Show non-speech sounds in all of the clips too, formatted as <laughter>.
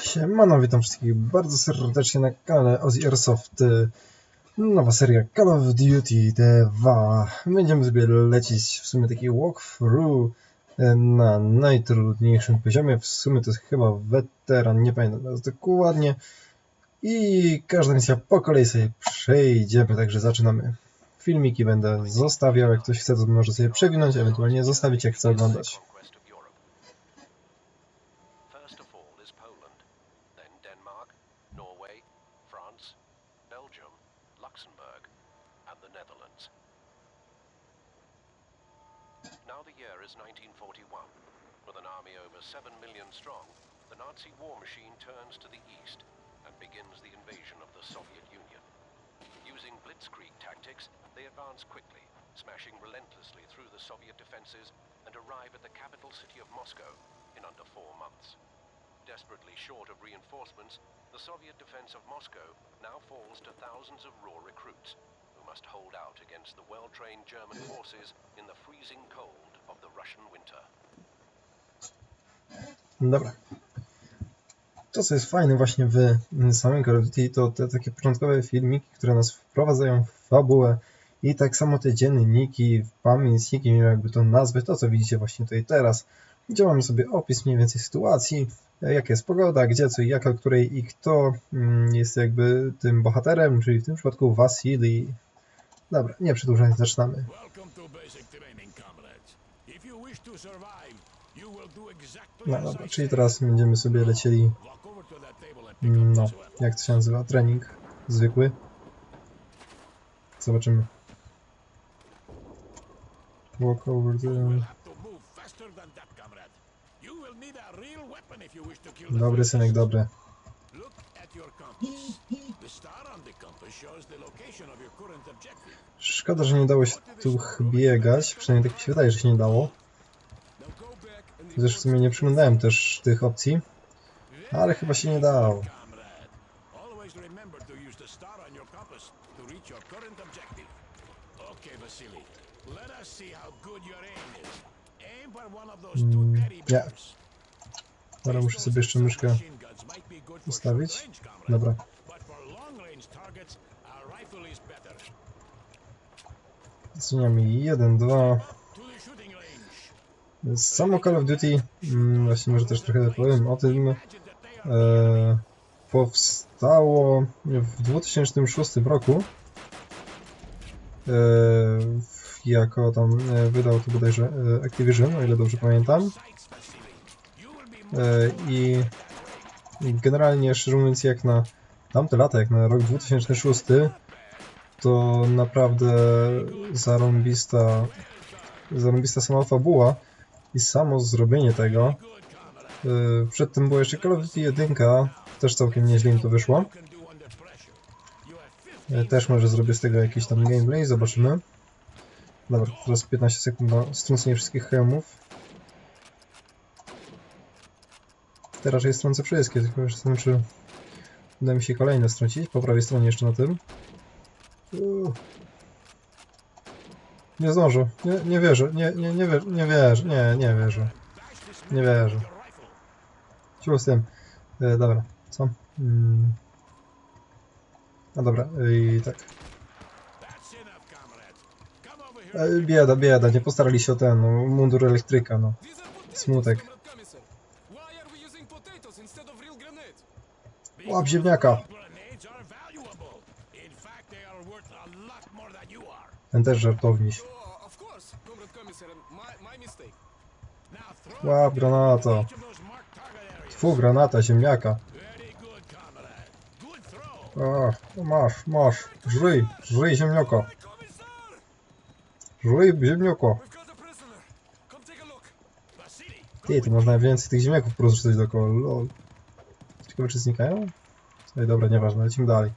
Siemano, witam wszystkich bardzo serdecznie na kanale Ozzy Airsoft. Nowa seria Call of Duty 2. Będziemy sobie lecieć w sumie taki walkthrough y, na najtrudniejszym poziomie. W sumie to jest chyba weteran, nie pamiętam teraz dokładnie. I każda misja po kolei sobie przejdziemy, także zaczynamy. Filmiki będę zostawiał, jak ktoś chce to może sobie przewinąć, ewentualnie zostawić jak chce oglądać. 1941. With an army over 7 million strong, the Nazi war machine turns to the east and begins the invasion of the Soviet Union. Using blitzkrieg tactics, they advance quickly, smashing relentlessly through the Soviet defenses and arrive at the capital city of Moscow in under four months. Desperately short of reinforcements, the Soviet defense of Moscow now falls to thousands of raw recruits who must hold out against the well-trained German forces in the freezing cold of the Russian winter. Dobra. To, co jest fajne właśnie w samym Call of Duty, to te takie początkowe filmiki, które nas wprowadzają w fabułę i tak samo te dzienniki, pamiętniki, nie wiem jakby to nazwać, to co widzicie właśnie tutaj teraz, gdzie mamy sobie opis mniej więcej sytuacji, jaka jest pogoda, gdzie co i jak, o której i kto mm, jest jakby tym bohaterem, czyli w tym przypadku Wasili. Dobra, nie przedłużając, zaczynamy. Welcome to basic training, No dobra, czyli teraz będziemy sobie lecieli, up no, jak to się nazywa, trening zwykły. Zobaczymy. Walk over the... Dobry synek, dobry. Szkoda, że nie dało się tu biegać, przynajmniej tak mi się wydaje, że się nie dało. Zresztą w sumie nie przyglądałem też tych opcji, ale chyba się nie dało. Mm, nie. Dobra, muszę sobie jeszcze myszkę ustawić. Dobra. Zmieniamy 1, 2. To the shooting range. Samo Call of Duty, mm, właśnie może też trochę powiem o tym, e, powstało w 2006 roku. E, jako tam e, wydał to bodajże e, Activision, o ile dobrze pamiętam. E, i generalnie, szczerze mówiąc, jak na tamte lata, jak na rok 2006, to naprawdę zarąbista, zarąbista sama fabuła i samo zrobienie tego. E, Przedtem była jeszcze Call of Duty 1, też całkiem nieźle im to wyszło. can do under pressure. You have 50 E, Też może zrobię z tego jakiś tam gameplay, zobaczymy. Dobra, teraz 15 sekund na strącenie wszystkich hełmów. Teraz raczej strącę wszystkie, tylko jeszcze czy uda mi się kolejne strącić. Po prawej stronie jeszcze na tym. Nie zdążę. Nie, nie wierzę. Nie, nie, nie, wierzę. nie wierzę. Nie, nie wierzę. Nie wierzę. Ciu z tym. E, dobra, co? Mm. No dobra, i tak. E, Bieda, bieda, nie postarali się o ten, no, mundur elektryka, no. Smutek. Comrade Commissar. Ten też żartowniś. Łap granata. Tfu, granata, ziemniaka. O, no masz, masz. Żryj, żryj ziemnioko. Żryj ziemnioko. Ty, tu można więcej tych ziemniaków porozrzucać dookoła, lol. Ciekawe, czy znikają? Ej, dobra, nieważne, lecimy dalej.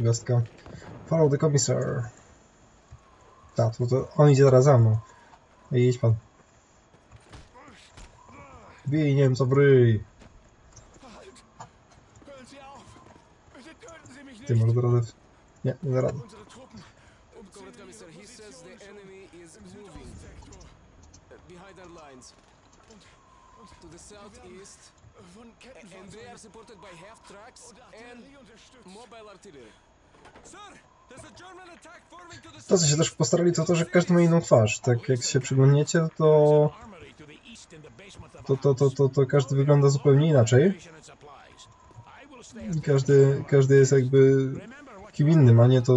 Gwiazdka. Follow the commissar. Tak, to, to on idzie teraz za mną. Ej, idź pan. Bij Niemca w ryj. Ty, może radę... Nie, nie da. To the southeast, and they are supported by half tracks and mobile artillery. To co się też postarali, to to, że każdy ma inną twarz. Tak jak się przyglądniecie, to, to to, to, to, to, każdy wygląda zupełnie inaczej. każdy, każdy jest jakby kim innym, a nie to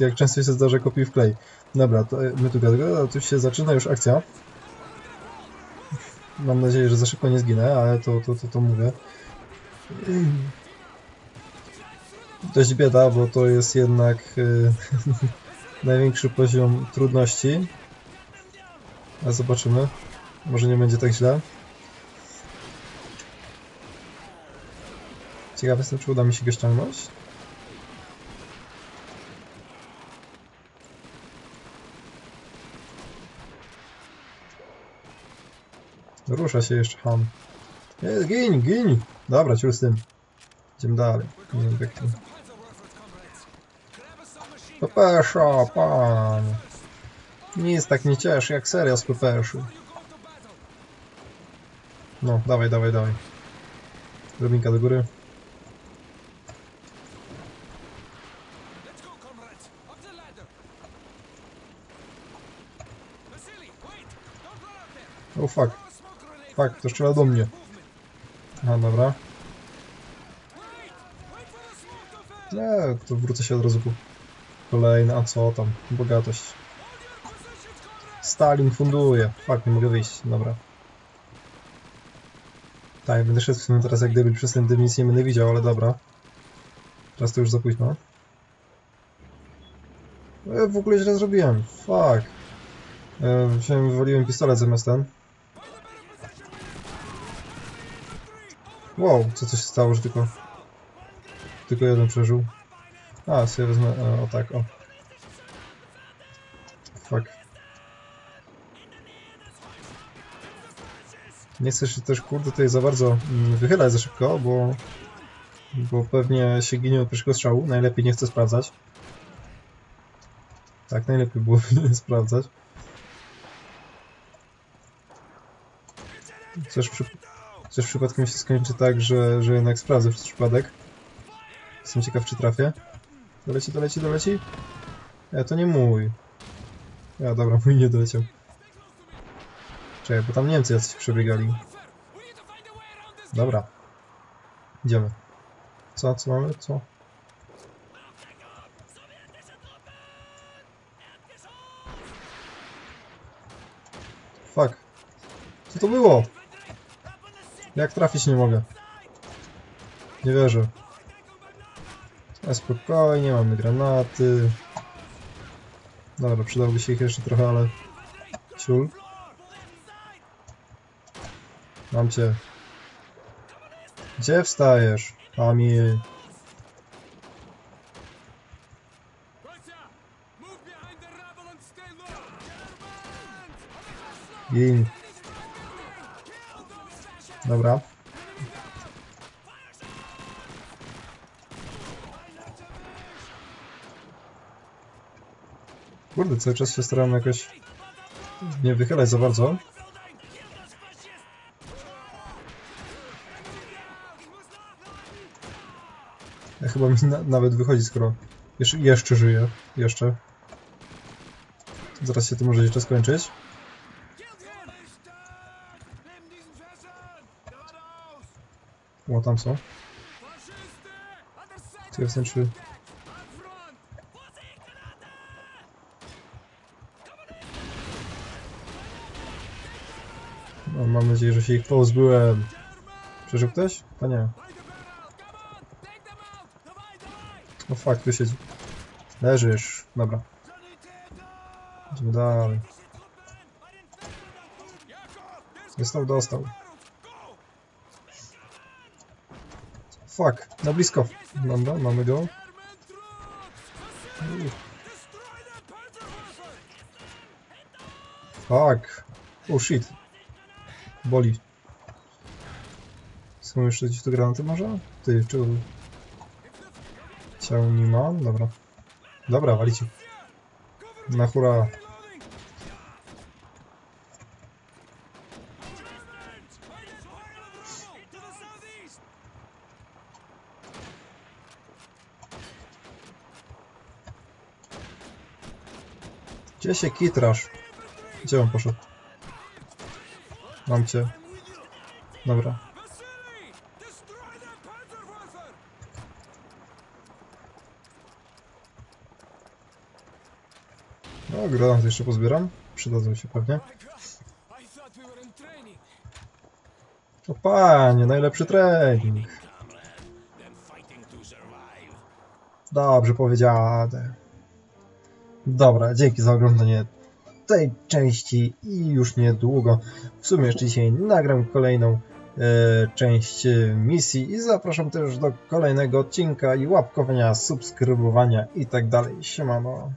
jak często się zdarza kopiuj w klej. Dobra, to my tu gada, a tu się zaczyna już akcja. Mam nadzieję, że za szybko nie zginę, ale to, to, to, to mówię. Dość bieda, bo to jest jednak y, <laughs> największy poziom trudności. Ale zobaczymy. Może nie będzie tak źle. Ciekawe jestem, czy uda mi się go ściągnąć. Rusza się jeszcze ham. Gin, gin! Dobra, ciul z tym. Idziemy dalej. Nie wiem. Pepesza, pan! Nic tak nie cieszy jak seria z Pepeszy. No, dawaj, dawaj, dawaj. Drobinka do góry. Let's go, comrades! Up the ladder! Vasily, wait! Don't run up there! O fuck, fuck, to strzela do mnie. Aha, dobra. Nie, to wrócę się od razu po kolejne, a co tam, bogatość. Stalin funduje. Fuck, nie mogę wyjść, dobra. Tak, będę szedł w sumie teraz jak debil przez ten dym nic nie będę widział, ale dobra. Teraz to już za późno. E, w ogóle źle zrobiłem, fuck. E, wziąłem, wywaliłem pistolet zamiast ten. Wow, co coś stało, że tylko... Tylko jeden przeżył. A, sobie wezmę, e, o tak, o. Fuck. Nie chcę się też, kurde, tutaj za bardzo mm, wychylać za szybko, bo, bo pewnie się ginie od pierwszego strzału. Najlepiej nie chcę sprawdzać. Tak, najlepiej byłoby <laughs> nie sprawdzać. Coś, przy, coś przypadkiem się skończy tak, że, że jednak sprawdzę przez przypadek. Jestem ciekaw, czy trafię. Doleci, doleci, doleci. E, to nie mój. Ja, dobra, <laughs> mój nie doleciał. Czekaj, bo tam Niemcy jacyś przebiegali. Dobra. Idziemy. Co, co mamy? Co? Fuck. Co to było? Jak trafić nie mogę? Nie wierzę. A spokojnie, mamy granaty. Dobra, przydałoby się ich jeszcze trochę, ale... Ciul. Mam cię. Gdzie wstajesz? Kamil. Russia! Move Kurde, cały czas się staram jakoś nie wychylać za bardzo. Ja chyba mi na, nawet wychodzi, skoro jeszcze, jeszcze żyję. Jeszcze. Zaraz się to może jeszcze skończyć. O, tam są. Ciekaw jestem, czy... No, mam nadzieję, że się ich pozbyłem. Przeżył ktoś? To nie. O fuck, tu siedzi. Leżysz. Dobra. Idziemy dalej. Dostał, dostał. Fuck, na blisko. Dobra, mamy go. Fuck. Oh shit. Boli. Są jeszcze gdzieś tu granaty może? Ty, czy... Ciał nie mam? Dobra. Dobra, walicie. Na hura. Gdzie się kitrasz? Gdzie on poszedł? Mam cię. Dobra. No, granat jeszcze pozbieram. Przydadzą się pewnie. O panie, najlepszy trening. Dobrze powiedziane. Dobra, dzięki za oglądanie tej części i już niedługo, w sumie jeszcze dzisiaj nagram kolejną e, część e, misji i zapraszam też do kolejnego odcinka i łapkowania, subskrybowania i tak dalej. Siemano.